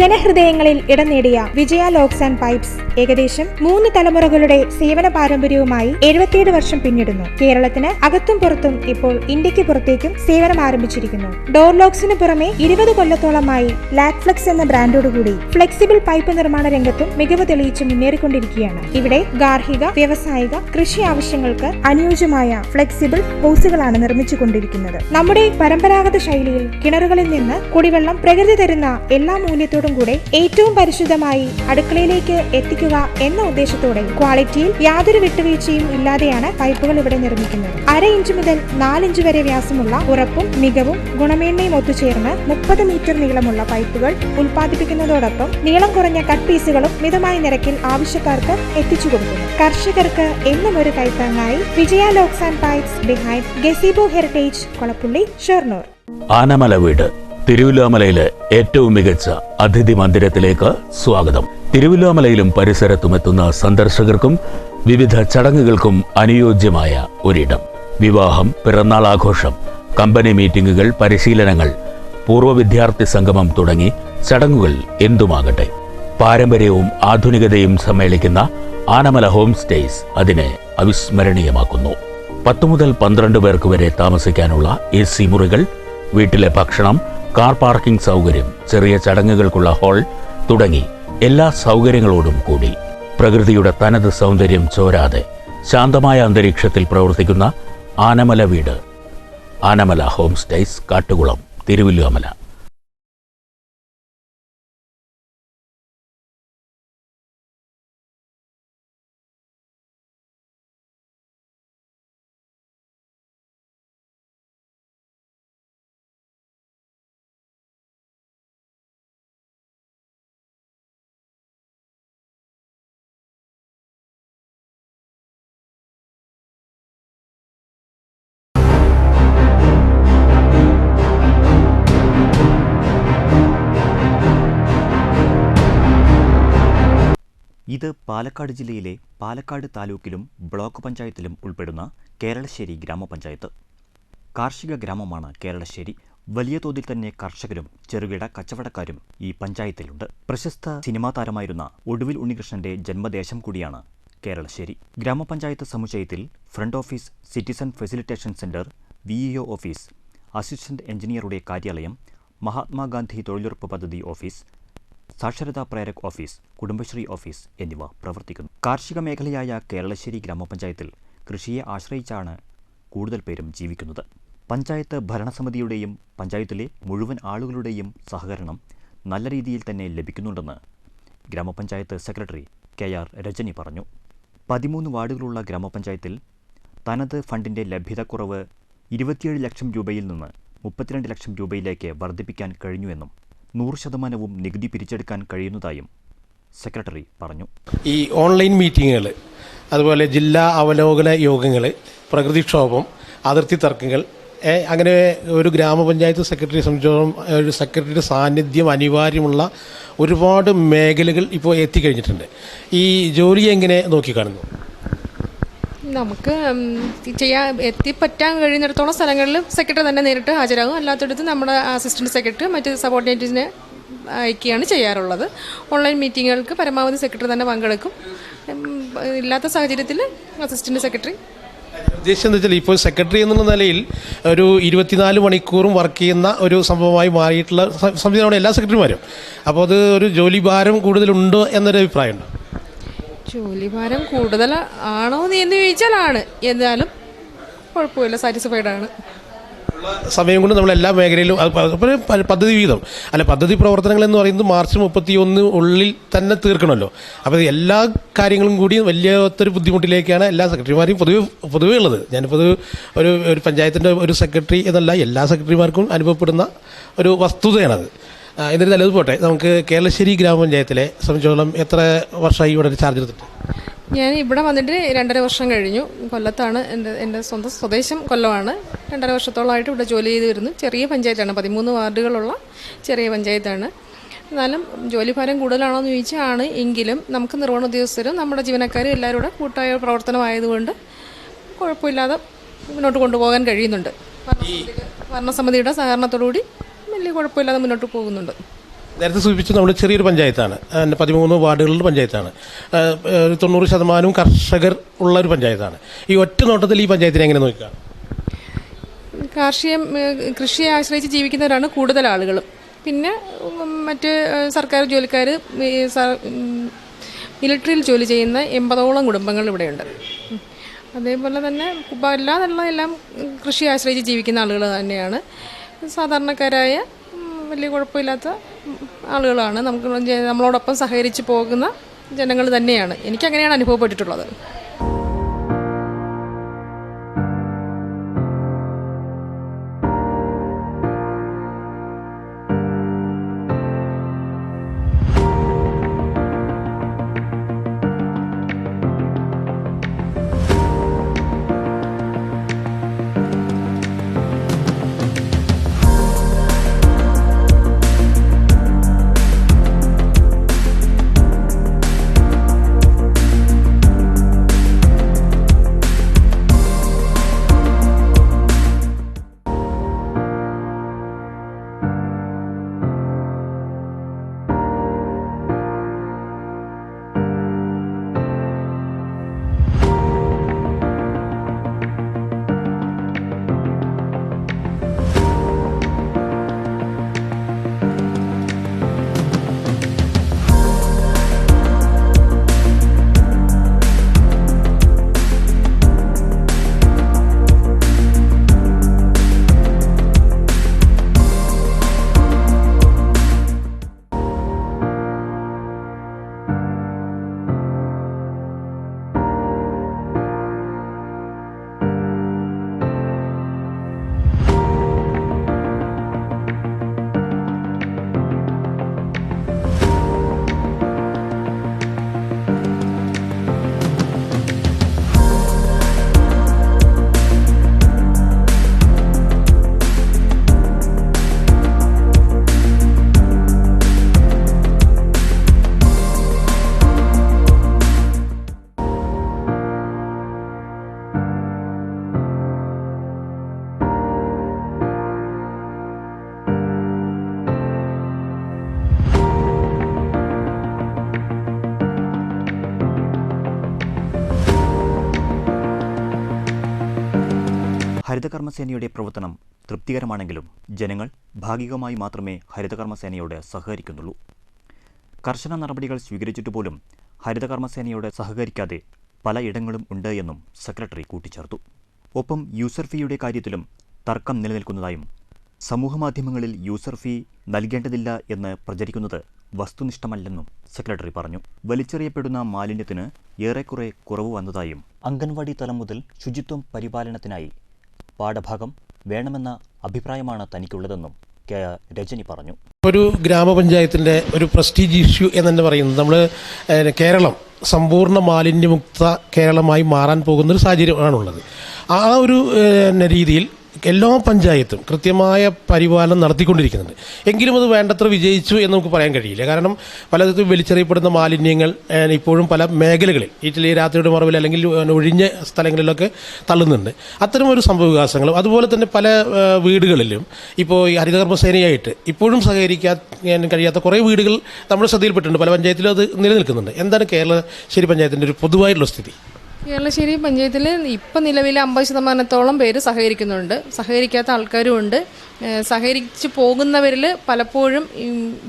ജനഹൃദയങ്ങളിൽ ഇടം നേടിയ വിജയ locks and pipes ഏകദേശം മൂന്ന് തലമുറകളുടെ സേവന പാരമ്പര്യവുമായി എഴുപത്തിയേഴ് വർഷം പിന്നിടുന്നു. കേരളത്തിന് അകത്തും പുറത്തും ഇപ്പോൾ ഇന്ത്യയ്ക്ക് പുറത്തേക്കും സേവനം ആരംഭിച്ചിരിക്കുന്നു. ഡോർ ലോക്സിന് പുറമെ ഇരുപത് കൊല്ലത്തോളമായി ലാക് ഫ്ലെക്സ് എന്ന ബ്രാൻഡോടുകൂടി ഫ്ലെക്സിബിൾ പൈപ്പ് നിർമ്മാണ രംഗത്തും മികവ് തെളിയിച്ച് മുന്നേറിക്കൊണ്ടിരിക്കുകയാണ്. ഇവിടെ ഗാർഹിക വ്യവസായിക കൃഷി ആവശ്യങ്ങൾക്ക് അനുയോജ്യമായ ഫ്ലെക്സിബിൾ ഹോസുകളാണ് നിർമ്മിച്ചുകൊണ്ടിരിക്കുന്നത്. നമ്മുടെ പരമ്പരാഗത ശൈലിയിൽ കിണറുകളിൽ നിന്ന് കുടിവെള്ളം പ്രകൃതി തരുന്ന എല്ലാ മൂല്യത്തോടും കൂടെ ഏറ്റവും പരിശുദ്ധമായി അടുക്കളയിലേക്ക് എത്തിക്കുക എന്ന ഉദ്ദേശത്തോടെ ക്വാളിറ്റിയിൽ യാതൊരു വിട്ടുവീഴ്ചയും ഇല്ലാതെയാണ് പൈപ്പുകൾ ഇവിടെ നിർമ്മിക്കുന്നത്. അര ഇഞ്ച് മുതൽ നാലിഞ്ച് വരെ വ്യാസമുള്ള ഉറപ്പും മികവും ഗുണമേന്മയും ഒത്തുചേർന്ന് മുപ്പത് മീറ്റർ നീളമുള്ള പൈപ്പുകൾ ഉൽപ്പാദിപ്പിക്കുന്നതോടൊപ്പം നീളം കുറഞ്ഞ കട്ട് പീസുകളും മിതമായ നിരക്കിൽ ആവശ്യക്കാർക്ക് എത്തിച്ചു കൊടുക്കുന്നു. കർഷകർക്ക് എന്നും ഒരു കൈത്താങ്ങായി Vijaya locks and pipes behind gazebo heritage Kolappulli Shoranur. Anamala വീട്. തിരുവല്ലോമലയിലെ ഏറ്റവും മികച്ച അതിഥി മന്ദിരത്തിലേക്ക് സ്വാഗതം. തിരുവില്ലാമലയിലും പരിസരത്തും എത്തുന്ന സന്ദർശകർക്കും വിവിധ ചടങ്ങുകൾക്കും അനുയോജ്യമായ ഒരിടം. വിവാഹം പിറന്നാൾ ആഘോഷം കമ്പനി മീറ്റിംഗുകൾ പരിശീലനങ്ങൾ പൂർവ വിദ്യാർത്ഥി സംഗമം തുടങ്ങി ചടങ്ങുകൾ എന്തുമാകട്ടെ. പാരമ്പര്യവും ആധുനികതയും സമ്മേളിക്കുന്ന ആനമല ഹോം സ്റ്റേസ് അതിനെ അവിസ്മരണീയമാക്കുന്നു. പത്തു മുതൽ പന്ത്രണ്ട് പേർക്ക് വരെ താമസിക്കാനുള്ള എ സി മുറികൾ വീട്ടിലെ ഭക്ഷണം കാർ പാർക്കിംഗ് സൗകര്യം ചെറിയ ചടങ്ങുകൾക്കുള്ള ഹാൾ തുടങ്ങി എല്ലാ സൗകര്യങ്ങളോടും കൂടി. പ്രകൃതിയുടെ തനത് സൗന്ദര്യം ചോരാതെ ശാന്തമായ അന്തരീക്ഷത്തിൽ പ്രവർത്തിക്കുന്ന ആനമല വീട്. ആനമല ഹോം സ്റ്റേസ് കാട്ടുകുളം തിരുവല്ലുവമല ഇത് പാലക്കാട് ജില്ലയിലെ പാലക്കാട് താലൂക്കിലും ബ്ലോക്ക് പഞ്ചായത്തിലും ഉൾപ്പെടുന്ന കേരളശ്ശേരി ഗ്രാമപഞ്ചായത്ത്. കാർഷിക ഗ്രാമമാണ് കേരളശ്ശേരി. വലിയ തോതിൽ തന്നെ കർഷകരും ചെറുകിട കച്ചവടക്കാരും ഈ പഞ്ചായത്തിലുണ്ട്. പ്രശസ്ത സിനിമാ താരമായിരുന്ന ഒടുവിൽ ഉണ്ണികൃഷ്ണന്റെ ജന്മദേശം കൂടിയാണ് കേരളശ്ശേരി. ഗ്രാമപഞ്ചായത്ത് സമുച്ചയത്തിൽ front office citizen facilitation centre V office assistant എഞ്ചിനീയറുടെ കാര്യാലയം മഹാത്മാഗാന്ധി തൊഴിലുറപ്പ് പദ്ധതി ഓഫീസ് സാക്ഷരതാ പ്രേരക് ഓഫീസ് കുടുംബശ്രീ ഓഫീസ് എന്നിവ പ്രവർത്തിക്കുന്നു. കാർഷിക മേഖലയായ കേരളശ്ശേരി ഗ്രാമപഞ്ചായത്തിൽ കൃഷിയെ ആശ്രയിച്ചാണ് കൂടുതൽ പേരും ജീവിക്കുന്നത്. പഞ്ചായത്ത് ഭരണസമിതിയുടെയും പഞ്ചായത്തിലെ മുഴുവൻ ആളുകളുടെയും സഹകരണം നല്ല രീതിയിൽ തന്നെ ലഭിക്കുന്നുണ്ടെന്ന് ഗ്രാമപഞ്ചായത്ത് സെക്രട്ടറി കെ ആർ രജനി പറഞ്ഞു. പതിമൂന്ന് വാർഡുകളുള്ള ഗ്രാമപഞ്ചായത്തിൽ തനത് ഫണ്ടിന്റെ ലഭ്യതക്കുറവ് ഇരുപത്തിയേഴ് ലക്ഷം രൂപയിൽ നിന്ന് മുപ്പത്തിരണ്ട് ലക്ഷം രൂപയിലേക്ക് വർദ്ധിപ്പിക്കാൻ കഴിഞ്ഞുവെന്നും നൂറ് ശതമാനവും നികുതി പിരിച്ചെടുക്കാൻ കഴിയുന്നതായും സെക്രട്ടറി പറഞ്ഞു. ഈ ഓൺലൈൻ മീറ്റിങ്ങുകൾ അതുപോലെ ജില്ലാ അവലോകന യോഗങ്ങൾ പ്രകൃതിക്ഷോഭം അതിർത്തി തർക്കങ്ങൾ അങ്ങനെ ഒരു ഗ്രാമപഞ്ചായത്ത് സെക്രട്ടറി സംബന്ധിച്ചോളം ഒരു സെക്രട്ടറിയുടെ സാന്നിധ്യം അനിവാര്യമുള്ള ഒരുപാട് മേഖലകൾ ഇപ്പോൾ എത്തിക്കഴിഞ്ഞിട്ടുണ്ട്. ഈ ജോലി എങ്ങനെ നോക്കിക്കാണുന്നു? നമുക്ക് ചെയ്യാൻ എത്തിപ്പറ്റാൻ കഴിയുന്നിടത്തോളം സ്ഥലങ്ങളിൽ സെക്രട്ടറി തന്നെ നേരിട്ട് ഹാജരാകും. അല്ലാത്തടത്ത് നമ്മുടെ അസിസ്റ്റന്റ് സെക്രട്ടറി മറ്റ് സബോർഡിനേറ്റീസിനെ അയക്കുകയാണ് ചെയ്യാറുള്ളത്. ഓൺലൈൻ മീറ്റിങ്ങുകൾക്ക് പരമാവധി സെക്രട്ടറി തന്നെ പങ്കെടുക്കും. ഇല്ലാത്ത സാഹചര്യത്തിൽ അസിസ്റ്റന്റ് സെക്രട്ടറി ഉദ്ദേശം വെച്ചാൽ ഇപ്പോൾ സെക്രട്ടറി എന്നുള്ള നിലയിൽ ഒരു ഇരുപത്തിനാല് മണിക്കൂറും വർക്ക് ചെയ്യുന്ന ഒരു സംഭവമായി മാറിയിട്ടുള്ള സംവിധാനമാണ് എല്ലാ സെക്രട്ടറിമാരും അപ്പോൾ അത് ഒരു ജോലി ഭാരം കൂടുതലുണ്ടോ എന്നൊരു അഭിപ്രായമുണ്ട്? ജോലിഭാരം കൂടുതൽ ആണോ എന്ന് ചോദിച്ചാൽ ആണ് എന്നാലും കുഴപ്പമില്ല സാറ്റിസ്ഫൈഡ് ആണ്. സമയം കൊണ്ട് നമ്മൾ എല്ലാ മേഖലയിലും പദ്ധതി വീതം അല്ല പദ്ധതി പ്രവർത്തനങ്ങൾ എന്ന് പറയുന്നത് മാർച്ച് മുപ്പത്തി ഒന്ന് ഉള്ളിൽ തന്നെ തീർക്കണമല്ലോ. അപ്പോൾ എല്ലാ കാര്യങ്ങളും കൂടി വലിയ ഒത്തൊരു ബുദ്ധിമുട്ടിലേക്കാണ് എല്ലാ സെക്രട്ടറിമാരെയും പൊതുവെ പൊതുവേ ഉള്ളത്. ഞാനിപ്പോൾ ഒരു ഒരു പഞ്ചായത്തിന്റെ ഒരു സെക്രട്ടറി എന്നല്ല എല്ലാ സെക്രട്ടറിമാർക്കും അനുഭവപ്പെടുന്ന ഒരു വസ്തുതയാണത്. എന്നിരുന്നാലും അത് പോട്ടെ. നമുക്ക് കേരളശ്ശേരി ഗ്രാമപഞ്ചായത്തിലെ സംബന്ധിച്ചോളം എത്ര വർഷമായി ഇവിടെ ചാർജ് എടുത്തിട്ട്? ഞാൻ ഇവിടെ വന്നിട്ട് രണ്ടര വർഷം കഴിഞ്ഞു. കൊല്ലത്താണ് എന്റെ എന്റെ സ്വന്തം സ്വദേശം കൊല്ലമാണ്. രണ്ടര വർഷത്തോളമായിട്ട് ഇവിടെ ജോലി ചെയ്ത് വരുന്നു. ചെറിയ പഞ്ചായത്താണ്. പതിമൂന്ന് വാർഡുകളുള്ള ചെറിയ പഞ്ചായത്താണ്. എന്നാലും ജോലിഭാരം കൂടുതലാണോ എന്ന് ചോദിച്ചാണ് എങ്കിലും നമുക്ക് നിർവഹണ ഉദ്യോഗസ്ഥരും നമ്മുടെ ജീവനക്കാരും എല്ലാവരും കൂടെ കൂട്ടായ പ്രവർത്തനമായതുകൊണ്ട് കുഴപ്പമില്ലാതെ മുന്നോട്ട് കൊണ്ടുപോകാൻ കഴിയുന്നുണ്ട്. ഭരണസമിതിയുടെ- ഭരണസമിതിയുടെ സഹകരണത്തോടുകൂടി വലിയ കുഴപ്പമില്ലാതെ മുന്നോട്ട് പോകുന്നുണ്ട്. നേരത്തെ സൂചിപ്പിച്ചു നമ്മൾ ചെറിയൊരു പഞ്ചായത്താണ്. പതിമൂന്ന് വാർഡുകളുടെ പഞ്ചായത്താണ്. തൊണ്ണൂറ് ശതമാനവും കർഷകർ ഉള്ള ഒരു പഞ്ചായത്താണ്. ഈ ഒറ്റ നോട്ടത്തിൽ ഈ പഞ്ചായത്തിനെ എങ്ങനെ നോക്കുക? കാർഷിക കൃഷിയെ ആശ്രയിച്ച് ജീവിക്കുന്നവരാണ് കൂടുതൽ ആളുകളും. പിന്നെ മറ്റ് സർക്കാർ ജോലിക്കാർ മിലിറ്ററിയിൽ ജോലി ചെയ്യുന്ന എൺപതോളം കുടുംബങ്ങൾ ഇവിടെയുണ്ട്. അതേപോലെ തന്നെ എല്ലാം ഉം, കൃഷിയെ ആശ്രയിച്ച് ജീവിക്കുന്ന ആളുകൾ തന്നെയാണ്. സാധാരണക്കാരായ വലിയ കുഴപ്പമില്ലാത്ത ആളുകളാണ്. നമുക്ക് നമ്മളോടൊപ്പം സഹകരിച്ച് പോകുന്ന ജനങ്ങൾ തന്നെയാണ്. എനിക്കങ്ങനെയാണ് അനുഭവപ്പെട്ടിട്ടുള്ളത്. ഹരിതകർമ്മസേനയുടെ പ്രവർത്തനം തൃപ്തികരമാണെങ്കിലും ജനങ്ങൾ ഭാഗികമായി മാത്രമേ ഹരിതകർമ്മസേനയോട് സഹകരിക്കുന്നുള്ളൂ. കർശന നടപടികൾ സ്വീകരിച്ചിട്ട് പോലും ഹരിതകർമ്മസേനയോട് സഹകരിക്കാതെ പലയിടങ്ങളും ഉണ്ട് എന്നും സെക്രട്ടറി കൂട്ടിച്ചേർത്തു. ഒപ്പം യൂസർ ഫീയുടെ കാര്യത്തിലും തർക്കം നിലനിൽക്കുന്നതായും സമൂഹമാധ്യമങ്ങളിൽ യൂസർ ഫീ നൽകേണ്ടതില്ല എന്ന് പ്രചരിക്കുന്നത് വസ്തുനിഷ്ഠമല്ലെന്നും സെക്രട്ടറി പറഞ്ഞു. വലിച്ചെറിയപ്പെടുന്ന മാലിന്യത്തിന് ഏറെക്കുറെ കുറവ് വന്നതായും അംഗൻവാടി തലം മുതൽ ശുചിത്വം പരിപാലനത്തിനായി പാഠഭാഗം വേണമെന്ന അഭിപ്രായമാണ് തനിക്കുള്ളതെന്നും കെ രജനി പറഞ്ഞു. ഒരു ഗ്രാമപഞ്ചായത്തിന്റെ ഒരു പ്രസ്റ്റീജ് ഇഷ്യൂ എന്ന് പറയുന്നത് നമ്മൾ കേരളം സമ്പൂർണ മാലിന്യമുക്ത കേരളമായി മാറാൻ പോകുന്ന ഒരു സാഹചര്യമാണുള്ളത്. ആ ഒരു രീതിയിൽ എല്ലാ പഞ്ചായത്തും കൃത്യമായ പരിപാലനം നടത്തിക്കൊണ്ടിരിക്കുന്നുണ്ട്. എങ്കിലും അത് വേണ്ടത്ര വിജയിച്ചു എന്ന് നമുക്ക് പറയാൻ കഴിയില്ല. കാരണം പലതരത്തിൽ വലിച്ചെറിയപ്പെടുന്ന മാലിന്യങ്ങൾ ഇപ്പോഴും പല മേഖലകളിൽ ഇറ്റലി രാത്രിയുടെ മറവിൽ അല്ലെങ്കിൽ ഒഴിഞ്ഞ സ്ഥലങ്ങളിലൊക്കെ തള്ളുന്നുണ്ട്. അത്തരം ഒരു സംഭവവികാസങ്ങളും അതുപോലെ തന്നെ പല വീടുകളിലും ഇപ്പോൾ ഈ ഹരിതകർമ്മസേനയായിട്ട് ഇപ്പോഴും സഹകരിക്കാൻ കഴിയാത്ത കുറേ വീടുകൾ നമ്മുടെ ശ്രദ്ധയിൽപ്പെട്ടിട്ടുണ്ട്. പല പഞ്ചായത്തിലും അത് നിലനിൽക്കുന്നുണ്ട്. എന്താണ് കേരള ശരി പഞ്ചായത്തിന്റെ ഒരു പൊതുവായിട്ടുള്ള സ്ഥിതി? കേരളശ്ശേരി പഞ്ചായത്തിൽ ഇപ്പം നിലവിൽ അമ്പത് ശതമാനത്തോളം പേര് സഹകരിക്കുന്നുണ്ട്. സഹകരിക്കാത്ത ആൾക്കാരും ഉണ്ട്. സഹകരിച്ച് പോകുന്നവരിൽ പലപ്പോഴും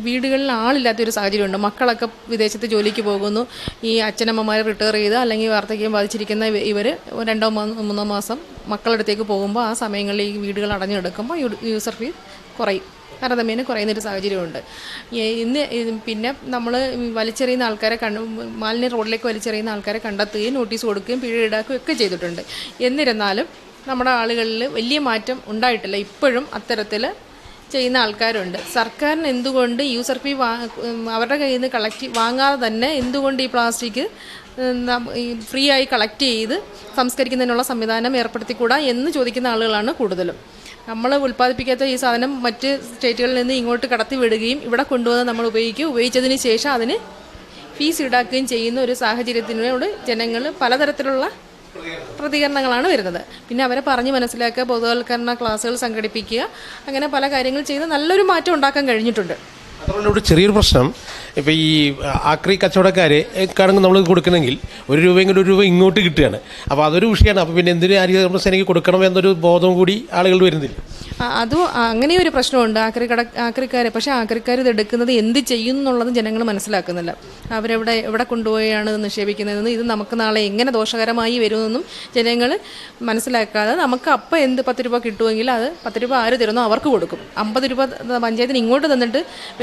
വീടുകളിൽ ആളില്ലാത്തൊരു സാഹചര്യമുണ്ട്. മക്കളൊക്കെ വിദേശത്ത് ജോലിക്ക് പോകുന്നു. ഈ അച്ഛനമ്മമാർ റിട്ടയർ ചെയ്ത് അല്ലെങ്കിൽ വാർദ്ധക്യം ബാധിച്ചിരിക്കുന്ന ഇവർ രണ്ടോ മൂന്നോ മാസം മക്കളുടെ അടുത്തേക്ക് പോകുമ്പോൾ ആ സമയങ്ങളിൽ ഈ വീടുകൾ അടഞ്ഞെടുക്കുമ്പോൾ യൂസർ ഫീ കുറയും. താരതമ്യേന കുറയുന്നൊരു സാഹചര്യമുണ്ട്. ഇന്ന് പിന്നെ നമ്മൾ വലിച്ചെറിയുന്ന ആൾക്കാരെ കണ്ട് മാലിന്യ റോഡിലേക്ക് വലിച്ചെറിയുന്ന ആൾക്കാരെ കണ്ടെത്തുകയും നോട്ടീസ് കൊടുക്കുകയും പിഴ ഈടാക്കുകയും ഒക്കെ ചെയ്തിട്ടുണ്ട്. എന്നിരുന്നാലും നമ്മുടെ ആളുകളിൽ വലിയ മാറ്റം ഉണ്ടായിട്ടില്ല. ഇപ്പോഴും അത്തരത്തിൽ ചെയ്യുന്ന ആൾക്കാരുണ്ട്. സർക്കാരിന് എന്തുകൊണ്ട് യൂസർ ഫീ അവരുടെ കയ്യിൽ നിന്ന് കളക്ട് വാങ്ങാതെ തന്നെ എന്തുകൊണ്ട് ഈ പ്ലാസ്റ്റിക് ഫ്രീ ആയി കളക്ട് ചെയ്ത് സംസ്കരിക്കുന്നതിനുള്ള സംവിധാനം ഏർപ്പെടുത്തിക്കൂടാ എന്ന് ചോദിക്കുന്ന ആളുകളാണ് കൂടുതലും. നമ്മൾ ഉൽപ്പാദിപ്പിക്കാത്ത ഈ സാധനം മറ്റ് സ്റ്റേറ്റുകളിൽ നിന്ന് ഇങ്ങോട്ട് കടത്തി വിടുകയും ഇവിടെ കൊണ്ടുവന്ന് നമ്മൾ ഉപയോഗിക്കുകയും ഉപയോഗിച്ചതിന് ശേഷം അതിന് ഫീസ് ഈടാക്കുകയും ചെയ്യുന്ന ഒരു സാഹചര്യത്തിനോട് ജനങ്ങൾ പലതരത്തിലുള്ള പ്രതികരണങ്ങളാണ് വരുന്നത്. പിന്നെ അവരെ പറഞ്ഞ് മനസ്സിലാക്കുക ബോധവൽക്കരണ ക്ലാസ്സുകൾ സംഘടിപ്പിക്കുക അങ്ങനെ പല കാര്യങ്ങൾ ചെയ്ത് നല്ലൊരു മാറ്റം ഉണ്ടാക്കാൻ കഴിഞ്ഞിട്ടുണ്ട്. അതുകൊണ്ട് ഇവിടെ ചെറിയൊരു പ്രശ്നം. ഇപ്പോൾ ഈ ആക്രി കച്ചവടക്കാരെ കാണുമ്പോൾ നമ്മൾ കൊടുക്കണമെങ്കിൽ ഒരു രൂപയെങ്കിലും ഒരു രൂപ ഇങ്ങോട്ട് കിട്ടുകയാണ്. അപ്പോൾ അതൊരു വിഷയമാണ്. അപ്പോൾ പിന്നെ എന്തിനു ഹരിതകർമ്മസേനയ്ക്ക് കൊടുക്കണം എന്നൊരു ബോധം കൂടി ആളുകൾ വരുന്നില്ല. അതും അങ്ങനെ ഒരു പ്രശ്നമുണ്ട് ആക്രി കട ആക്രിക്കാരെ. പക്ഷേ ആക്രിക്കാർ ഇത് എടുക്കുന്നത് എന്ത് ചെയ്യും എന്നുള്ളത് ജനങ്ങൾ മനസ്സിലാക്കുന്നില്ല. അവരെവിടെ എവിടെ കൊണ്ടുപോയാണ് നിക്ഷേപിക്കുന്നതെന്ന് ഇത് നമുക്ക് നാളെ എങ്ങനെ ദോഷകരമായി വരുമെന്നും ജനങ്ങൾ മനസ്സിലാക്കാതെ നമുക്ക് അപ്പം എന്ത് പത്ത് രൂപ കിട്ടുമെങ്കിൽ അത് പത്ത് രൂപ ആര് തരുന്നോ അവർക്ക് കൊടുക്കും. അമ്പത് രൂപ പഞ്ചായത്തിന് ഇങ്ങോട്ട് തന്നിട്ട്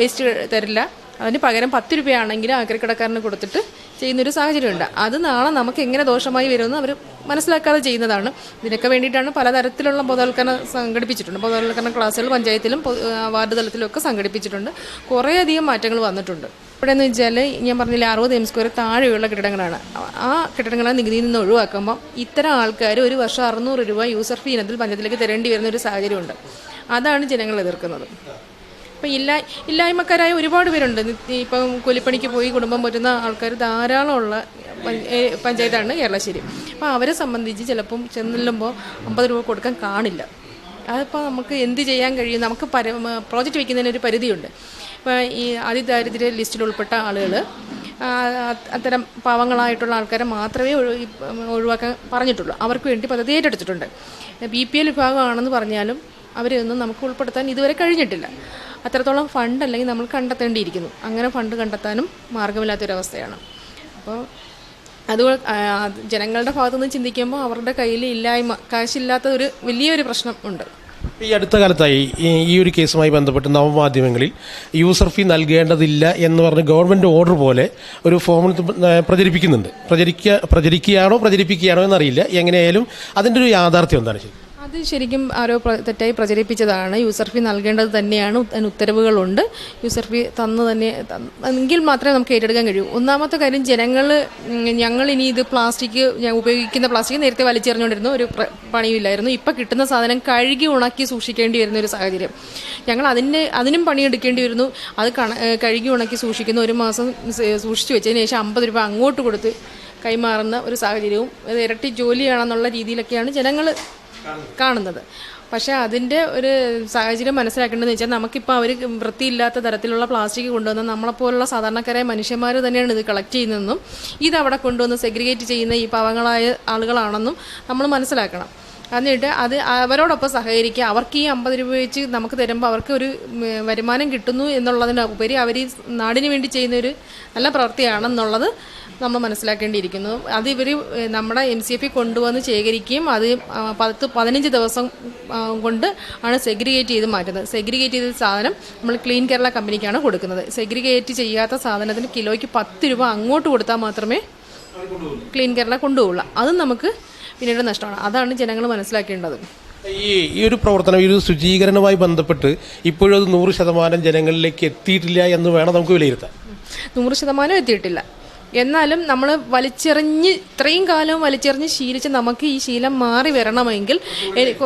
വേസ്റ്റ് തരില്ല. അതിന് പകരം പത്ത് രൂപയാണെങ്കിലും ആക്രിക്കടക്കാരന് കൊടുത്തിട്ട് ചെയ്യുന്നൊരു സാഹചര്യമുണ്ട്. അത് നാളെ നമുക്ക് എങ്ങനെ ദോഷമായി വരുമെന്ന് അവർ മനസ്സിലാക്കാതെ ചെയ്യുന്നതാണ്. ഇതിനൊക്കെ വേണ്ടിയിട്ടാണ് പലതരത്തിലുള്ള ബോധവൽക്കരണം സംഘടിപ്പിച്ചിട്ടുണ്ട്. ബോധവൽക്കരണ ക്ലാസ്സുകൾ പഞ്ചായത്തിലും വാർഡ് തലത്തിലും ഒക്കെ സംഘടിപ്പിച്ചിട്ടുണ്ട്. കുറേയധികം മാറ്റങ്ങൾ വന്നിട്ടുണ്ട്. ഇവിടെ എന്ന് വെച്ചാൽ ഞാൻ പറഞ്ഞില്ല അറുപത് എം സ്ക്വയർ താഴെയുള്ള കെട്ടിടങ്ങളാണ്. ആ കെട്ടിടങ്ങളെ നികുതിയിൽ നിന്ന് ഒഴിവാക്കുമ്പോൾ ഇത്തരം ആൾക്കാർ ഒരു വർഷം അറുന്നൂറ് രൂപ യൂസർ ഫീ ഇനത്തിൽ പഞ്ചായത്തിലേക്ക് തരേണ്ടി വരുന്ന ഒരു സാഹചര്യമുണ്ട്. അതാണ് ജനങ്ങൾ എതിർക്കുന്നത്. ഇപ്പം ഇല്ല ഇല്ലായ്മക്കാരായ ഒരുപാട് പേരുണ്ട്. ഇപ്പം കൂലിപ്പണിക്ക് പോയി കുടുംബം പറ്റുന്ന ആൾക്കാർ ധാരാളമുള്ള പഞ്ചായത്താണ് കേരളശ്ശേരി. അപ്പോൾ അവരെ സംബന്ധിച്ച് ചിലപ്പം ചെന്നില്ലുമ്പോൾ അമ്പത് രൂപ കൊടുക്കാൻ കാണില്ല. അതിപ്പോൾ നമുക്ക് എന്ത് ചെയ്യാൻ കഴിയും? നമുക്ക് പര പ്രോജക്റ്റ് വയ്ക്കുന്നതിന് ഒരു പരിധിയുണ്ട്. ഇപ്പോൾ ഈ അതിദാരിദ്ര്യ ലിസ്റ്റിൽ ഉൾപ്പെട്ട ആളുകൾ അത്തരം പാവങ്ങളായിട്ടുള്ള ആൾക്കാരെ മാത്രമേ ഒഴി- ഒഴിവാക്കാൻ പറഞ്ഞിട്ടുള്ളൂ. അവർക്ക് വേണ്ടി പദ്ധതി ഏറ്റെടുത്തിട്ടുണ്ട്. ബി പി എൽ വിഭാഗമാണെന്ന് പറഞ്ഞാലും അവരെയൊന്നും നമുക്ക് ഉൾപ്പെടുത്താൻ ഇതുവരെ കഴിഞ്ഞിട്ടില്ല. അത്രത്തോളം ഫണ്ട് അല്ലെങ്കിൽ നമ്മൾ കണ്ടെത്തേണ്ടിയിരിക്കുന്നു. അങ്ങനെ ഫണ്ട് കണ്ടെത്താനും മാർഗമില്ലാത്തൊരവസ്ഥയാണ് അപ്പോൾ അത് ജനങ്ങളുടെ ഭാഗത്തുനിന്ന് ചിന്തിക്കുമ്പോൾ അവരുടെ കയ്യിൽ ഇല്ലായ്മ കാശില്ലാത്ത ഒരു വലിയൊരു പ്രശ്നം ഉണ്ട്. ഈ അടുത്ത കാലത്തായി ഈ- ഒരു കേസുമായി ബന്ധപ്പെട്ട് നവമാധ്യമങ്ങളിൽ യൂസർ ഫീ നൽകേണ്ടതില്ല എന്ന് പറഞ്ഞ് ഗവൺമെന്റ് ഓർഡർ പോലെ ഒരു ഫോമിൽ പ്രചരിപ്പിക്കുന്നുണ്ട്. പ്രചരിക്കുക പ്രചരിക്കുകയാണോ പ്രചരിപ്പിക്കുകയാണോ എന്നറിയില്ല. എങ്ങനെയായാലും അതിന്റെ ഒരു യാഥാർത്ഥ്യം എന്താണ് ശരി? അത് ശരിക്കും ആരോ തെറ്റായി പ്രചരിപ്പിച്ചതാണ്. യൂസർ ഫീ നൽകേണ്ടത് തന്നെയാണ് അതിന് ഉത്തരവുകളുണ്ട്. യൂസർ ഫീ തന്നു തന്നെ എങ്കിൽ മാത്രമേ നമുക്ക് ഏറ്റെടുക്കാൻ കഴിയൂ. ഒന്നാമത്തെ കാര്യം ജനങ്ങൾ ഞങ്ങൾ ഇനി ഇത് പ്ലാസ്റ്റിക് ഉപയോഗിക്കുന്ന പ്ലാസ്റ്റിക് നേരത്തെ വലിച്ചെറിഞ്ഞുകൊണ്ടിരുന്ന ഒരു പണിയില്ലായിരുന്നു. ഇപ്പം കിട്ടുന്ന സാധനം കഴുകി ഉണക്കി സൂക്ഷിക്കേണ്ടി വരുന്ന ഒരു സാഹചര്യം. ഞങ്ങൾ അതിന്റെ അതിനും പണിയെടുക്കേണ്ടി വരുന്നു അത് കണ കഴുകി ഉണക്കി സൂക്ഷിക്കുന്നു ഒരു മാസം സൂക്ഷിച്ച് വെച്ചതിന് ശേഷം അമ്പത് രൂപ അങ്ങോട്ട് കൊടുത്ത് കൈമാറുന്ന ഒരു സാഹചര്യവും ഇരട്ടി ജോലിയാണെന്നുള്ള രീതിയിലൊക്കെയാണ് ജനങ്ങൾ കാണുന്നത്. പക്ഷേ അതിന്റെ ഒരു സാഹചര്യം മനസ്സിലാക്കേണ്ടതെന്ന് വെച്ചാൽ നമുക്കിപ്പോൾ അവർ വൃത്തിയില്ലാത്ത തരത്തിലുള്ള പ്ലാസ്റ്റിക് കൊണ്ടുവന്ന് നമ്മളെപ്പോലുള്ള സാധാരണക്കാരായ മനുഷ്യന്മാർ തന്നെയാണ് ഇത് കളക്ട് ചെയ്യുന്നതെന്നും ഇത് അവിടെ കൊണ്ടുവന്ന് സെഗ്രിഗേറ്റ് ചെയ്യുന്ന ഈ പാവങ്ങളായ ആളുകളാണെന്നും നമ്മൾ മനസ്സിലാക്കണം. എന്നിട്ട് അത് അവരോടൊപ്പം സഹകരിക്കുക. അവർക്ക് ഈ അമ്പത് രൂപ വെച്ച് നമുക്ക് തരുമ്പോൾ അവർക്ക് ഒരു വരുമാനം കിട്ടുന്നു എന്നുള്ളതിനുപരി അവർ ഈ നാടിന് വേണ്ടി ചെയ്യുന്നൊരു നല്ല പ്രവൃത്തിയാണെന്നുള്ളത് നമ്മൾ മനസ്സിലാക്കേണ്ടിയിരിക്കുന്നു. അത് ഇവർ നമ്മുടെ എം സി എഫ് കൊണ്ടുവന്ന് ശേഖരിക്കുകയും അത് പത്ത് പതിനഞ്ച് ദിവസം കൊണ്ട് ആണ് സെഗ്രിഗേറ്റ് ചെയ്ത് മാറ്റുന്നത്. സെഗ്രിഗേറ്റ് ചെയ്ത സാധനം നമ്മൾ ക്ലീൻ കേരള കമ്പനിക്കാണ് കൊടുക്കുന്നത്. സെഗ്രിഗേറ്റ് ചെയ്യാത്ത സാധനത്തിന് കിലോയ്ക്ക് പത്ത് രൂപ അങ്ങോട്ട് കൊടുത്താൽ മാത്രമേ ക്ലീൻ കേരള കൊണ്ടുപോകുള്ളൂ അതും നമുക്ക് പിന്നീട് നഷ്ടമാണ്. അതാണ് ജനങ്ങൾ മനസ്സിലാക്കേണ്ടത്. ഈ ഈ ഒരു പ്രവർത്തനം ഈ ഒരു ശുചീകരണവുമായി ബന്ധപ്പെട്ട് ഇപ്പോഴും അത് നൂറ് ശതമാനം ജനങ്ങളിലേക്ക് എത്തിയിട്ടില്ല എന്ന് വേണം നമുക്ക് വിലയിരുത്താൻ. നൂറ് ശതമാനം എത്തിയിട്ടില്ല. എന്നാലും നമ്മൾ വലിച്ചെറിഞ്ഞ് ഇത്രയും കാലം വലിച്ചെറിഞ്ഞ് ശീലിച്ച് നമുക്ക് ഈ ശീലം മാറി വരണമെങ്കിൽ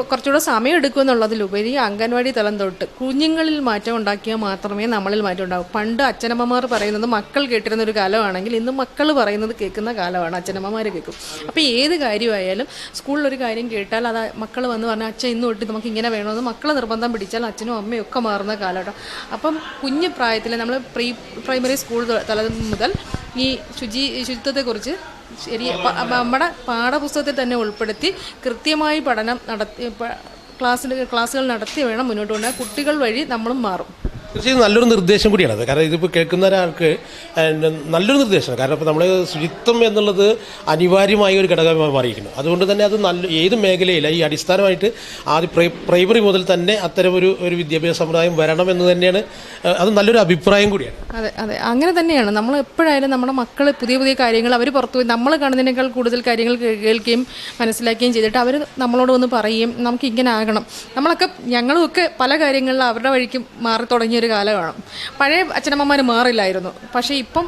കുറച്ചുകൂടെ സമയം എടുക്കുമെന്നുള്ളതിലുപരി അംഗൻവാടി തലം തൊട്ട് കുഞ്ഞുങ്ങളിൽ മാറ്റം ഉണ്ടാക്കിയാൽ മാത്രമേ നമ്മളിൽ മാറ്റം ഉണ്ടാകൂ പണ്ട് അച്ഛനമ്മമാർ പറയുന്നത് മക്കൾ കേട്ടിരുന്ന ഒരു കാലമാണെങ്കിൽ ഇന്ന് മക്കൾ പറയുന്നത് കേൾക്കുന്ന കാലമാണ് അച്ഛനമ്മമാർ കേൾക്കും. അപ്പോൾ ഏത് കാര്യമായാലും സ്കൂളിലൊരു കാര്യം കേട്ടാൽ അത് മക്കൾ വന്ന് പറഞ്ഞാൽ അച്ഛൻ ഇന്ന് തൊട്ട് നമുക്ക് ഇങ്ങനെ വേണമെന്ന് മക്കൾ നിർബന്ധം പിടിച്ചാൽ അച്ഛനും അമ്മയും ഒക്കെ മാറുന്ന കാലഘട്ടം അപ്പം കുഞ്ഞു പ്രായത്തിൽ നമ്മൾ പ്രീ പ്രൈമറി സ്കൂൾ തലം മുതൽ ഈ ശുചി ശുചിത്വത്തെക്കുറിച്ച് ശരി നമ്മുടെ പാഠപുസ്തകത്തിൽ തന്നെ ഉൾപ്പെടുത്തി കൃത്യമായി പഠനം നടത്തി ക്ലാസ്സിൽ ക്ലാസ്സുകൾ നടത്തി വേണം മുന്നോട്ട് കൊണ്ടുപോകാൻ കുട്ടികൾ വഴി നമ്മളും മാറും. തീർച്ചയായും നല്ലൊരു നിർദ്ദേശം കൂടിയാണ് അത്. കാരണം ഇതിപ്പോൾ കേൾക്കുന്ന ഒരാൾക്ക് നല്ലൊരു നിർദ്ദേശമാണ്. കാരണം ഇപ്പോൾ നമ്മൾ ശുചിത്വം എന്നുള്ളത് അനിവാര്യമായ ഒരു ഘടകമായി മാറിയിരിക്കുന്നു. അതുകൊണ്ട് തന്നെ അത് നല്ല ഏത് മേഖലയിൽ ഈ അടിസ്ഥാനമായിട്ട് ആദ്യ പ്രൈമറി മുതൽ തന്നെ അത്തരം ഒരു ഒരു വിദ്യാഭ്യാസ സമ്പ്രദായം വരണം എന്ന് തന്നെയാണ് അത് നല്ലൊരു അഭിപ്രായം കൂടിയാണ്. അതെ അതെ. അങ്ങനെ തന്നെയാണ്. നമ്മൾ എപ്പോഴായാലും നമ്മുടെ മക്കൾ പുതിയ പുതിയ കാര്യങ്ങൾ അവർ പുറത്തു പോയി നമ്മൾ കാണുന്നതിനേക്കാൾ കൂടുതൽ കാര്യങ്ങൾ കേൾക്കുകയും മനസ്സിലാക്കുകയും ചെയ്തിട്ട് അവർ നമ്മളോട് വന്ന് പറയുകയും നമുക്ക് ഇങ്ങനെ ആകണം. നമ്മളൊക്കെ ഞങ്ങളും ഒക്കെ പല കാര്യങ്ങളിലും അവരുടെ വഴിക്ക് മാറി തുടങ്ങിയ ഒരു കാലമാണ് പഴയ അച്ഛനമ്മമാർ മാറില്ലായിരുന്നു. പക്ഷേ ഇപ്പം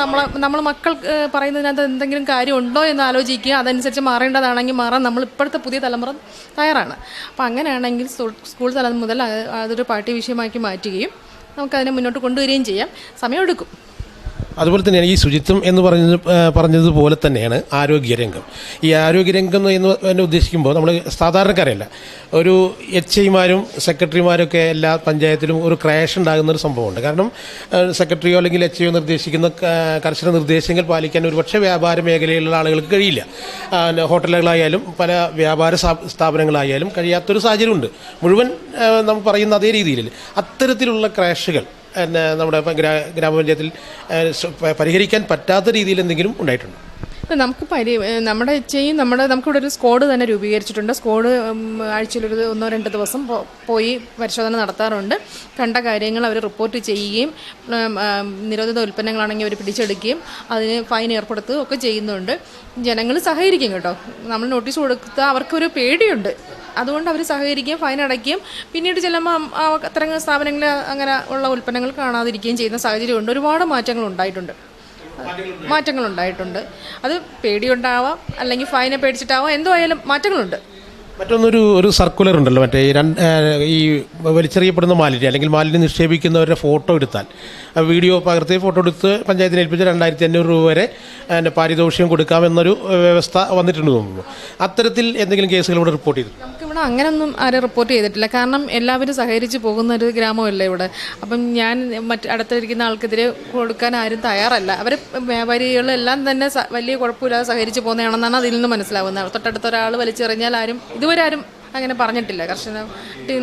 നമ്മൾ നമ്മൾ മക്കൾ പറയുന്നതിനകത്ത് എന്തെങ്കിലും കാര്യമുണ്ടോ എന്ന് ആലോചിക്കുക അതനുസരിച്ച് മാറേണ്ടതാണെങ്കിൽ മാറാൻ നമ്മൾ ഇപ്പോഴത്തെ പുതിയ തലമുറ തയ്യാറാണ്. അപ്പോൾ അങ്ങനെയാണെങ്കിൽ സ്കൂൾ തലം മുതൽ അതൊരു പാർട്ടി വിഷയമാക്കി മാറ്റുകയും നമുക്കതിനെ മുന്നോട്ട് കൊണ്ടുവരികയും ചെയ്യാം. സമയമെടുക്കും. അതുപോലെ തന്നെയാണ് ഈ ശുചിത്വം എന്ന് പറഞ്ഞത് പറഞ്ഞതുപോലെ തന്നെയാണ് ആരോഗ്യരംഗം. ഈ ആരോഗ്യരംഗം എന്ന് എന്നെ ഉദ്ദേശിക്കുമ്പോൾ നമ്മൾ സാധാരണക്കാരല്ല. ഒരു എച്ച് ഐമാരും സെക്രട്ടറിമാരൊക്കെ എല്ലാ പഞ്ചായത്തിലും ഒരു ക്രാഷ് ഉണ്ടാകുന്ന ഒരു സംഭവമുണ്ട്. കാരണം സെക്രട്ടറിയോ അല്ലെങ്കിൽ എച്ച് ഐയോ നിർദ്ദേശിക്കുന്ന കർശന നിർദ്ദേശങ്ങൾ പാലിക്കാൻ ഒരുപക്ഷെ വ്യാപാര മേഖലയിലുള്ള ആളുകൾക്ക് കഴിയില്ല. ഹോട്ടലുകളായാലും പല വ്യാപാര സ്ഥാ- സ്ഥാപനങ്ങളായാലും കഴിയാത്തൊരു സാഹചര്യമുണ്ട്. മുഴുവൻ നമ്മൾ പറയുന്ന അതേ രീതിയിൽ. അത്തരത്തിലുള്ള ക്രാഷുകൾ പിന്നെ നമ്മുടെ ഗ്രാമപഞ്ചായത്തിൽ പരിഹരിക്കാൻ പറ്റാത്ത രീതിയിൽ എന്തെങ്കിലും ഉണ്ടായിട്ടുണ്ട്? നമുക്ക് പരി നമ്മുടെ ചെയ്യും നമ്മുടെ നമുക്കിവിടെ ഒരു സ്ക്വാഡ് തന്നെ രൂപീകരിച്ചിട്ടുണ്ട്. സ്ക്വാഡ് ആഴ്ചയിലൊരു ഒന്നോ രണ്ടോ ദിവസം പോയി പരിശോധന നടത്താറുണ്ട്. കണ്ട കാര്യങ്ങൾ അവർ റിപ്പോർട്ട് ചെയ്യുകയും നിരോധിത ഉൽപ്പന്നങ്ങളാണെങ്കിൽ അവർ പിടിച്ചെടുക്കുകയും അതിന് ഫൈൻ ഏർപ്പെടുത്തുകയും ഒക്കെ ചെയ്യുന്നുണ്ട്. ജനങ്ങൾ സഹകരിക്കും കേട്ടോ. നമ്മൾ നോട്ടീസ് കൊടുത്ത അവർക്കൊരു പേടിയുണ്ട്. അതുകൊണ്ട് അവർ സഹകരിക്കുകയും ഫൈൻ അടയ്ക്കുകയും പിന്നീട് ചെല്ലുമ്പോൾ അത്തരം സ്ഥാപനങ്ങളിൽ അങ്ങനെ ഉള്ള ഉൽപ്പന്നങ്ങൾ കാണാതിരിക്കുകയും ചെയ്യുന്ന സാഹചര്യമുണ്ട്. ഒരുപാട് മാറ്റങ്ങൾ ഉണ്ടായിട്ടുണ്ട്. മാറ്റങ്ങൾ ഉണ്ടായിട്ടുണ്ട് അത് പേടിയുണ്ടാവാം അല്ലെങ്കിൽ ഫൈനെ പേടിച്ചിട്ടാവാം എന്തോ ആയാലും മാറ്റങ്ങളുണ്ട്. മറ്റൊന്നൊരു ഒരു സർക്കുലർ ഉണ്ടല്ലോ മറ്റേ ഈ രണ്ട് ഈ വലിച്ചെറിയപ്പെടുന്ന മാലിന്യം അല്ലെങ്കിൽ മാലിന്യം നിക്ഷേപിക്കുന്നവരുടെ ഫോട്ടോ എടുത്താൽ. ആ വീഡിയോ പകർത്തി ഫോട്ടോ എടുത്ത് പഞ്ചായത്തിന് ഏൽപ്പിച്ച് രണ്ടായിരത്തി അഞ്ഞൂറ് രൂപ വരെ എന്റെ പാരിതോഷികം കൊടുക്കാമെന്നൊരു വ്യവസ്ഥ വന്നിട്ടുണ്ട് തോന്നുന്നു. അത്തരത്തിൽ എന്തെങ്കിലും കേസുകൾ ഇവിടെ റിപ്പോർട്ട് ചെയ്തു നമുക്കിവിടെ അങ്ങനൊന്നും ആരും റിപ്പോർട്ട് ചെയ്തിട്ടില്ല. കാരണം എല്ലാവരും സഹകരിച്ച് പോകുന്ന ഒരു ഗ്രാമമല്ലേ ഇവിടെ. അപ്പം ഞാൻ മറ്റ് അടുത്തിരിക്കുന്ന ആൾക്കെതിരെ കൊടുക്കാൻ ആരും തയ്യാറല്ല. അവർ വ്യാപാരികളെല്ലാം തന്നെ വലിയ കുഴപ്പമില്ലാതെ സഹകരിച്ച് പോകുന്നതാണെന്നാണ് അതിൽ നിന്ന് മനസ്സിലാവുന്നത്. തൊട്ടടുത്ത ഒരാൾ വലിച്ചെറിഞ്ഞാൽ ആരും ഇതുവരെ ആരും അങ്ങനെ പറഞ്ഞിട്ടില്ല. കർഷകർ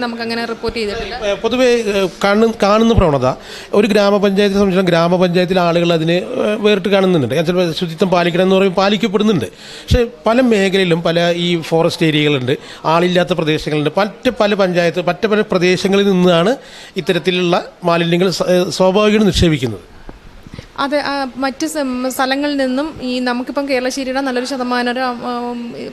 നമുക്കങ്ങനെ റിപ്പോർട്ട് ചെയ്തിട്ടില്ല. പൊതുവേ കാണുന്ന പ്രവണത ഒരു ഗ്രാമപഞ്ചായത്തെ സംബന്ധിച്ചിടത്തോളം ഗ്രാമപഞ്ചായത്തിലെ ആളുകൾ അതിന് വേറിട്ട് കാണുന്നുണ്ട്. ചിലപ്പോൾ ശുചിത്വം പാലിക്കണം എന്ന് പറയുമ്പോൾ പാലിക്കപ്പെടുന്നുണ്ട്. പക്ഷേ പല മേഖലയിലും പല ഈ ഫോറസ്റ്റ് ഏരിയകളുണ്ട് ആളില്ലാത്ത പ്രദേശങ്ങളുണ്ട്. മറ്റ് പല പഞ്ചായത്ത് മറ്റ് പല പ്രദേശങ്ങളിൽ നിന്നാണ് ഇത്തരത്തിലുള്ള മാലിന്യങ്ങൾ സ്വാഭാവികം നിക്ഷേപിക്കുന്നത്. അതെ മറ്റ് സ്ഥലങ്ങളിൽ നിന്നും ഈ നമുക്കിപ്പം കേരളശ്ശേരിയുടെ നല്ലൊരു ശതമാനം ഒരു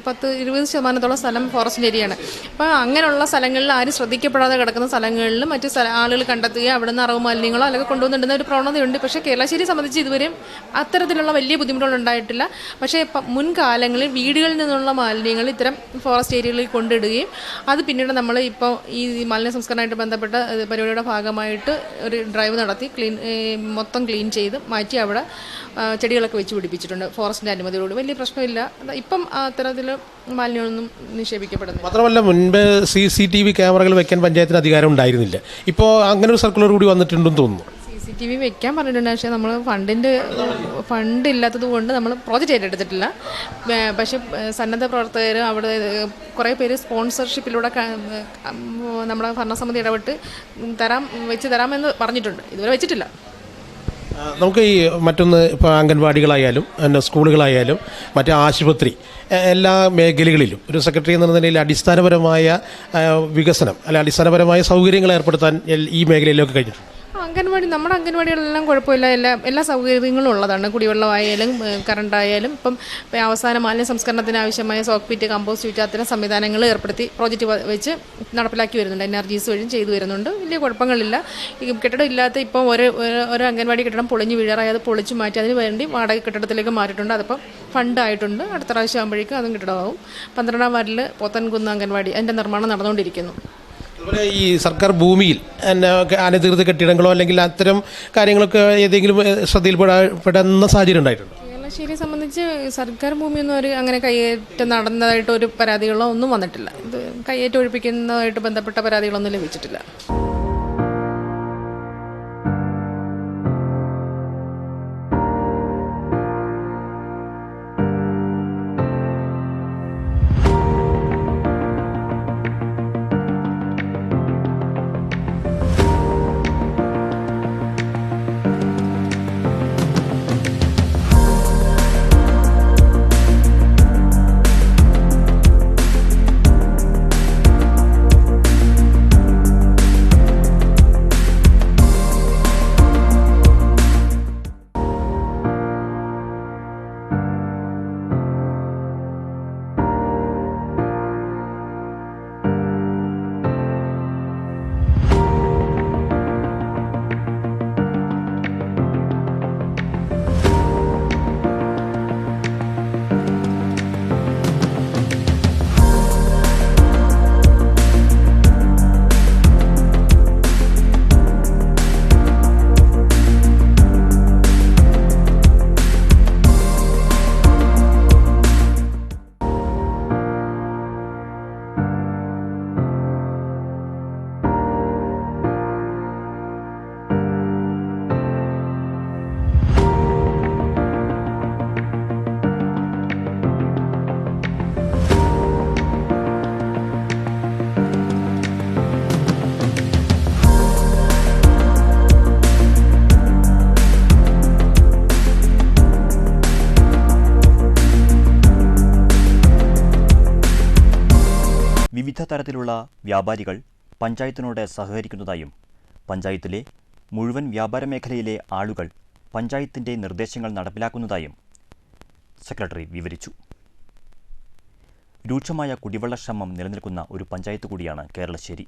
പത്ത് ഇരുപത് ശതമാനത്തോളം സ്ഥലം ഫോറസ്റ്റ് ഏരിയയാണ്. അപ്പോൾ അങ്ങനെയുള്ള സ്ഥലങ്ങളിൽ ആരും ശ്രദ്ധിക്കപ്പെടാതെ കിടക്കുന്ന സ്ഥലങ്ങളിൽ മറ്റ് ആളുകൾ കണ്ടെത്തുക അവിടെ നിന്ന് അറവ് മാലിന്യങ്ങളോ അല്ലെങ്കിൽ കൊണ്ടുവന്നിടുന്ന ഒരു പ്രവണതയുണ്ട്. പക്ഷേ കേരളശ്ശേരി സംബന്ധിച്ച് ഇതുവരെയും അത്തരത്തിലുള്ള വലിയ ബുദ്ധിമുട്ടുകൾ ഉണ്ടായിട്ടില്ല. പക്ഷേ മുൻകാലങ്ങളിൽ വീടുകളിൽ നിന്നുള്ള മാലിന്യങ്ങൾ ഇത്തരം ഫോറസ്റ്റ് ഏരിയകളിൽ കൊണ്ടിടുകയും അത് പിന്നീട് നമ്മൾ ഇപ്പോൾ ഈ മാലിന്യ സംസ്കരണമായിട്ട് ബന്ധപ്പെട്ട പരിപാടിയുടെ ഭാഗമായിട്ട് ഒരു ഡ്രൈവ് നടത്തി ക്ലീൻ മൊത്തം ക്ലീൻ ചെയ്ത് മാറ്റി അവിടെ ചെടികളൊക്കെ വെച്ച് പിടിപ്പിച്ചിട്ടുണ്ട്. ഫോറസ്റ്റിന്റെ അനുമതിയോട് വലിയ പ്രശ്നമില്ല. ഇപ്പം അത്തരത്തിൽ മാലിന്യമൊന്നും നിക്ഷേപിക്കപ്പെടുന്നു മാത്രമല്ല മുൻപ് സി സി ടി വി ക്യാമറകൾ വെക്കാൻ പഞ്ചായത്തിന് അധികാരം ഉണ്ടായിരുന്നില്ല. ഇപ്പോൾ അങ്ങനെ ഒരു സർക്കുലർ കൂടി വന്നിട്ടുണ്ടെന്ന് തോന്നുന്നു. സി ടി വി വെക്കാൻ പറഞ്ഞിട്ടുണ്ട്. പക്ഷേ നമ്മൾ ഫണ്ടിന്റെ ഫണ്ട് ഇല്ലാത്തത് കൊണ്ട് നമ്മൾ പ്രോജക്റ്റ് ഏറ്റെടുത്തിട്ടില്ല പക്ഷേ സന്നദ്ധ പ്രവർത്തകർ അവിടെ കുറേ പേര് സ്പോൺസർഷിപ്പിലൂടെ നമ്മുടെ ഭരണസമിതി ഇടപെട്ട് തരാം വെച്ച് തരാമെന്ന് പറഞ്ഞിട്ടുണ്ട്. ഇതുവരെ വെച്ചിട്ടില്ല. നമുക്ക് ഈ മറ്റൊന്ന് ഇപ്പോൾ അംഗൻവാടികളായാലും പിന്നെ സ്കൂളുകളായാലും മറ്റേ ആശുപത്രി എല്ലാ മേഖലകളിലും ഒരു സെക്രട്ടറി എന്ന നിലയിൽ അടിസ്ഥാനപരമായ വികസനം അല്ലെ അടിസ്ഥാനപരമായ സൗകര്യങ്ങൾ ഏർപ്പെടുത്താൻ ഈ മേഖലയിലൊക്കെ കഴിഞ്ഞിട്ടുണ്ട്. അംഗൻവാടി നമ്മുടെ അംഗൻവാടികളെല്ലാം കുഴപ്പമില്ല. എല്ലാ എല്ലാ സൗകര്യങ്ങളും ഉള്ളതാണ്. കുടിവെള്ളമായാലും കറണ്ടായാലും. ഇപ്പം അവസാന മാലിന്യ സംസ്കരണത്തിന് ആവശ്യമായ സോക്ക് പിറ്റ് കമ്പോസ്റ്റ് ചുറ്റ് അത്തരം സംവിധാനങ്ങൾ ഏർപ്പെടുത്തി പ്രോജക്റ്റ് വെച്ച് നടപ്പിലാക്കി വരുന്നുണ്ട്. എൻ ആർ ജീസ് വഴിയും ചെയ്തു വരുന്നുണ്ട്. വലിയ കുഴപ്പങ്ങളില്ല. കെട്ടിടം ഇല്ലാത്ത ഇപ്പം ഒരു ഒരു- അംഗൻവാടി കെട്ടിടം പൊളിഞ്ഞ് വീഴാറായി. അത് പൊളിച്ച് മാറ്റി. അതിന് വേണ്ടി വാടക കെട്ടിടത്തിലേക്ക് മാറ്റിയിട്ടുണ്ട് അതിപ്പം ഫണ്ടായിട്ടുണ്ട്. അടുത്ത പ്രാവശ്യം ആകുമ്പോഴേക്കും അതും കെട്ടിടമാവും പന്ത്രണ്ടാം വാർഡിൽ പോത്തൻകുന്ന് അംഗൻവാടി അതിന്റെ നിർമ്മാണം നടന്നുകൊണ്ടിരിക്കുന്നു. അതുപോലെ ഈ സർക്കാർ ഭൂമിയിൽ അനധികൃത കെട്ടിടങ്ങളോ അല്ലെങ്കിൽ അത്തരം കാര്യങ്ങളൊക്കെ ഏതെങ്കിലും ശ്രദ്ധയിൽപ്പെടപ്പെടുന്ന സാഹചര്യം ഉണ്ടായിട്ടുണ്ട്? കേരളശ്ശേരിയെ സംബന്ധിച്ച് സർക്കാർ ഭൂമിയൊന്നും ഒരു അങ്ങനെ കയ്യേറ്റം നടന്നതായിട്ട് ഒരു പരാതികളോ ഒന്നും വന്നിട്ടില്ല. ഇത് കയ്യേറ്റം ഒഴിപ്പിക്കുന്നതായിട്ട് ബന്ധപ്പെട്ട പരാതികളൊന്നും ലഭിച്ചിട്ടില്ല. വിവിധ തരത്തിലുള്ള വ്യാപാരികൾ പഞ്ചായത്തിനോട് സഹകരിക്കുന്നതായും പഞ്ചായത്തിലെ മുഴുവൻ വ്യാപാര മേഖലയിലെ ആളുകൾ പഞ്ചായത്തിന്റെ നിർദ്ദേശങ്ങൾ നടപ്പിലാക്കുന്നതായും സെക്രട്ടറി വിവരിച്ചു. രൂക്ഷമായ ശ്രമം നിലനിൽക്കുന്ന ഒരു പഞ്ചായത്ത് കൂടിയാണ് കേരളശ്ശേരി.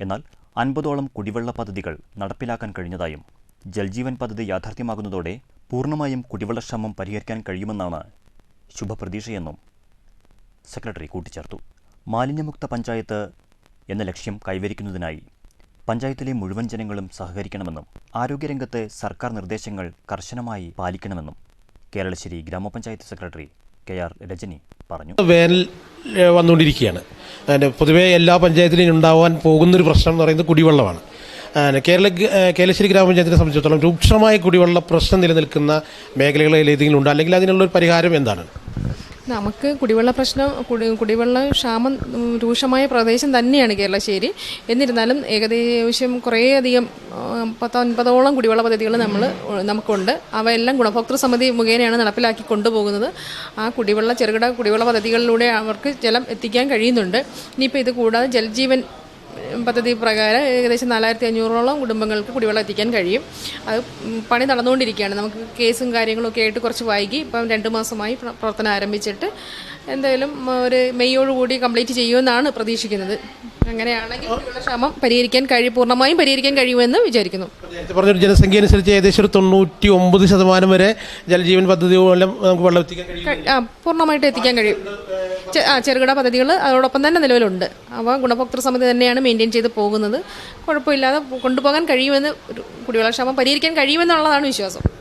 എന്നാൽ അൻപതോളം കുടിവെള്ള പദ്ധതികൾ നടപ്പിലാക്കാൻ കഴിഞ്ഞതായും ജൽജീവൻ പദ്ധതി യാഥാർത്ഥ്യമാകുന്നതോടെ പൂർണമായും കുടിവെള്ളക്ഷാമം പരിഹരിക്കാൻ കഴിയുമെന്നാണ് ശുഭപ്രതീക്ഷയെന്നും സെക്രട്ടറി കൂട്ടിച്ചേർത്തു. മാലിന്യമുക്ത പഞ്ചായത്ത് എന്ന ലക്ഷ്യം കൈവരിക്കുന്നതിനായി പഞ്ചായത്തിലെ മുഴുവൻ ജനങ്ങളും സഹകരിക്കണമെന്നും ആരോഗ്യരംഗത്തെ സർക്കാർ നിർദ്ദേശങ്ങൾ കർശനമായി പാലിക്കണമെന്നും കേരളശ്ശേരി ഗ്രാമപഞ്ചായത്ത് സെക്രട്ടറി കെ ആർ രജനി പറഞ്ഞു. വേനൽ വന്നുകൊണ്ടിരിക്കുകയാണ്. പൊതുവേ എല്ലാ പഞ്ചായത്തിലും ഉണ്ടാവാൻ പോകുന്നൊരു പ്രശ്നം എന്ന് പറയുന്നത് കുടിവെള്ളമാണ്. കേരള കേരളശ്ശേരി ഗ്രാമപഞ്ചായത്തിനെ സംബന്ധിച്ചിടത്തോളം രൂക്ഷമായ കുടിവെള്ള പ്രശ്നം നിലനിൽക്കുന്ന മേഖലകളിൽ ഏതെങ്കിലും ഉണ്ടോ? അല്ലെങ്കിൽ അതിനുള്ളൊരു പരിഹാരം എന്താണ്? നമുക്ക് കുടിവെള്ള പ്രശ്നം കുടി കുടിവെള്ള ക്ഷാമം രൂക്ഷമായ പ്രദേശം തന്നെയാണ് കേരളശ്ശേരി. എന്നിരുന്നാലും ഏകദേശം കുറേയധികം പത്തൊൻപതോളം കുടിവെള്ള പദ്ധതികൾ നമ്മൾ നമുക്കുണ്ട്. അവയെല്ലാം ഗുണഭോക്തൃ സമിതി മുഖേനയാണ് നടപ്പിലാക്കി കൊണ്ടുപോകുന്നത്. ആ കുടിവെള്ള ചെറുകിട കുടിവെള്ള പദ്ധതികളിലൂടെ അവർക്ക് ജലം എത്തിക്കാൻ കഴിയുന്നുണ്ട്. ഇനിയിപ്പോൾ ഇത് കൂടാതെ ജൽജീവൻ പദ്ധതി പ്രകാരം ഏകദേശം നാലായിരത്തി അഞ്ഞൂറോളം കുടുംബങ്ങൾക്ക് കുടിവെള്ളം എത്തിക്കാൻ കഴിയും. അത് പണി നടന്നുകൊണ്ടിരിക്കുകയാണ്. നമുക്ക് കേസും കാര്യങ്ങളൊക്കെ ആയിട്ട് കുറച്ച് വൈകി. ഇപ്പം രണ്ട് മാസമായി പ്ര- പ്രവർത്തനം ആരംഭിച്ചിട്ട് എന്തായാലും ഒരു മെയ്യോടുകൂടി കംപ്ലീറ്റ് ചെയ്യുമെന്നാണ് പ്രതീക്ഷിക്കുന്നത്. അങ്ങനെയാണെങ്കിൽ ക്ഷാമം പരിഹരിക്കാൻ കഴിയും പൂർണമായും പരിഹരിക്കാൻ കഴിയുമെന്ന് വിചാരിക്കുന്നു. പറഞ്ഞൊരു ജനസംഖ്യ അനുസരിച്ച് ഏകദേശം ഒരു തൊണ്ണൂറ്റി ഒമ്പത് ശതമാനം വരെ ജലജീവൻ പദ്ധതി മൂലം നമുക്ക് വെള്ളം എത്തിക്കാൻ കഴിയും പൂർണമായിട്ട് എത്തിക്കാൻ കഴിയും. ചെറുകിട പദ്ധതികൾ അതോടൊപ്പം തന്നെ നിലവിലുണ്ട്. അവ ഗുണഭോക്തൃ സമിതി തന്നെയാണ് മെയിന്റെയിൻ ചെയ്ത് പോകുന്നത്. കുഴപ്പമില്ലാതെ കൊണ്ടുപോകാൻ കഴിയുമെന്ന് കുടിവെള്ളക്ഷാമം കുടിവെള്ള പരിഹരിക്കാൻ കഴിയുമെന്നുള്ളതാണ് വിശ്വാസം.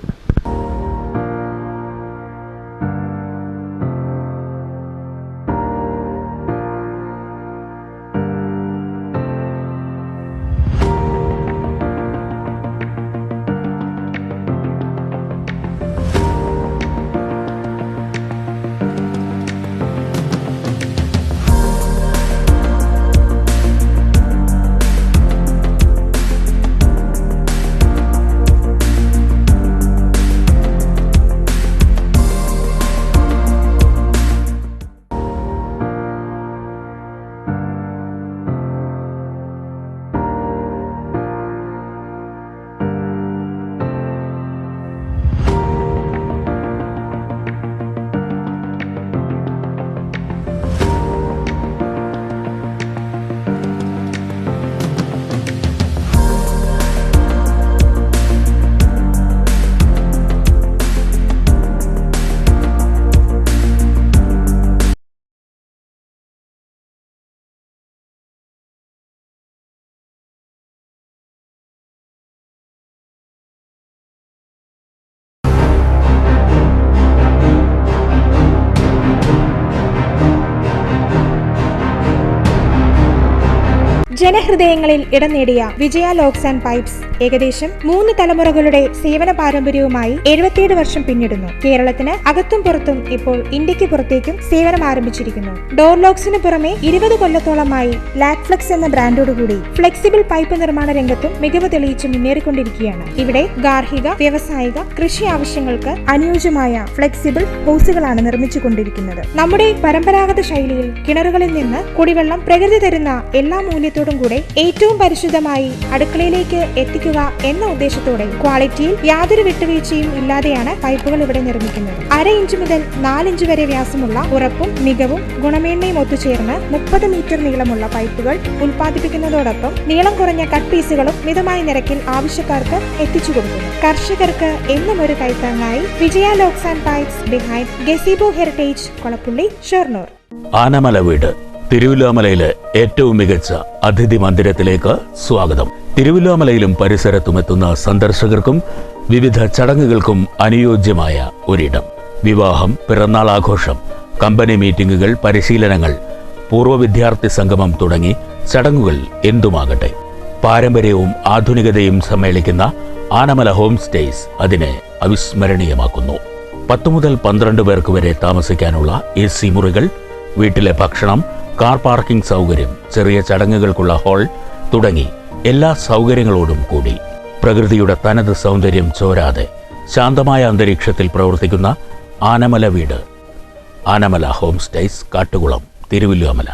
ജനഹൃദയങ്ങളിൽ ഇടം നേടിയ വിജയ ലോക്സ് ആൻഡ് പൈപ്സ് ഏകദേശം മൂന്ന് തലമുറകളുടെ സേവന പാരമ്പര്യവുമായി എഴുപത്തിയേഴ് വർഷം പിന്നിടുന്നു. കേരളത്തിന് അകത്തും പുറത്തും ഇപ്പോൾ ഇന്ത്യയ്ക്ക് പുറത്തേക്കും സേവനം ആരംഭിച്ചിരിക്കുന്നു. ഡോർ ലോക്സിന് പുറമെ ഇരുപത് കൊല്ലത്തോളമായി ലാക്ഫ്ലെക്സ് എന്ന ബ്രാൻഡോടുകൂടി ഫ്ലെക്സിബിൾ പൈപ്പ് നിർമ്മാണ രംഗത്തും മികവ് തെളിയിച്ച് മുന്നേറിക്കൊണ്ടിരിക്കുകയാണ്. ഇവിടെ ഗാർഹിക വ്യവസായിക കൃഷി ആവശ്യങ്ങൾക്ക് അനുയോജ്യമായ ഫ്ലെക്സിബിൾ ഹോസുകളാണ് നിർമ്മിച്ചുകൊണ്ടിരിക്കുന്നത്. നമ്മുടെ പരമ്പരാഗത ശൈലിയിൽ കിണറുകളിൽ നിന്ന് കുടിവെള്ളം പ്രകൃതി തരുന്ന എല്ലാ മൂല്യത്തോടും കൂടെ ഏറ്റവും പരിശുദ്ധമായി അടുക്കളയിലേക്ക് എത്തിക്കുക എന്ന ഉദ്ദേശത്തോടെ ക്വാളിറ്റിയിൽ യാതൊരു വിട്ടുവീഴ്ചയും ഇല്ലാതെയാണ് പൈപ്പുകൾ ഇവിടെ നിർമ്മിക്കുന്നത്. അര ഇഞ്ച് മുതൽ നാലിഞ്ച് വരെ വ്യാസമുള്ള ഉറപ്പും മികവും ഗുണമേന്മയും ഒത്തുചേർന്ന് മുപ്പത് മീറ്റർ നീളമുള്ള പൈപ്പുകൾ ഉൽപ്പാദിപ്പിക്കുന്നതോടൊപ്പം നീളം കുറഞ്ഞ കട്ട് പീസുകളും മിതമായ നിരക്കിൽ ആവശ്യക്കാർക്ക് എത്തിച്ചു കൊടുക്കുന്നു. കർഷകർക്ക് എന്നും ഒരു കൈത്താങ്ങായി Vijaya locks and pipes behind gazebo heritage Kolappulli Shoranur. Anamala വീട്. തിരുവില്ലാമലയിലെ ഏറ്റവും മികച്ച അതിഥി മന്ദിരത്തിലേക്ക് സ്വാഗതം. തിരുവില്ലാമലയിലും പരിസരത്തും എത്തുന്ന സന്ദർശകർക്കും വിവിധ ചടങ്ങുകൾക്കും അനുയോജ്യമായ ഒരിടം. വിവാഹം പിറന്നാൾ ആഘോഷം കമ്പനി മീറ്റിംഗുകൾ പരിശീലനങ്ങൾ പൂർവ വിദ്യാർത്ഥി സംഗമം തുടങ്ങി ചടങ്ങുകൾ എന്തുമാകട്ടെ. പാരമ്പര്യവും ആധുനികതയും സമ്മേളിക്കുന്ന ആനമല ഹോം സ്റ്റേസ് അതിനെ അവിസ്മരണീയമാക്കുന്നു. പത്ത് മുതൽ പന്ത്രണ്ട് പേർക്ക് വരെ താമസിക്കാനുള്ള എ സി മുറികൾ വീട്ടിലെ ഭക്ഷണം കാർ പാർക്കിംഗ് സൗകര്യം ചെറിയ ചടങ്ങുകൾക്കുള്ള ഹാൾ തുടങ്ങി എല്ലാ സൗകര്യങ്ങളോടും കൂടി. പ്രകൃതിയുടെ തനത് സൗന്ദര്യം ചോരാതെ ശാന്തമായ അന്തരീക്ഷത്തിൽ പ്രവർത്തിക്കുന്ന ആനമല വീട്. Anamala home stays Kattukulam Thiruvilwamala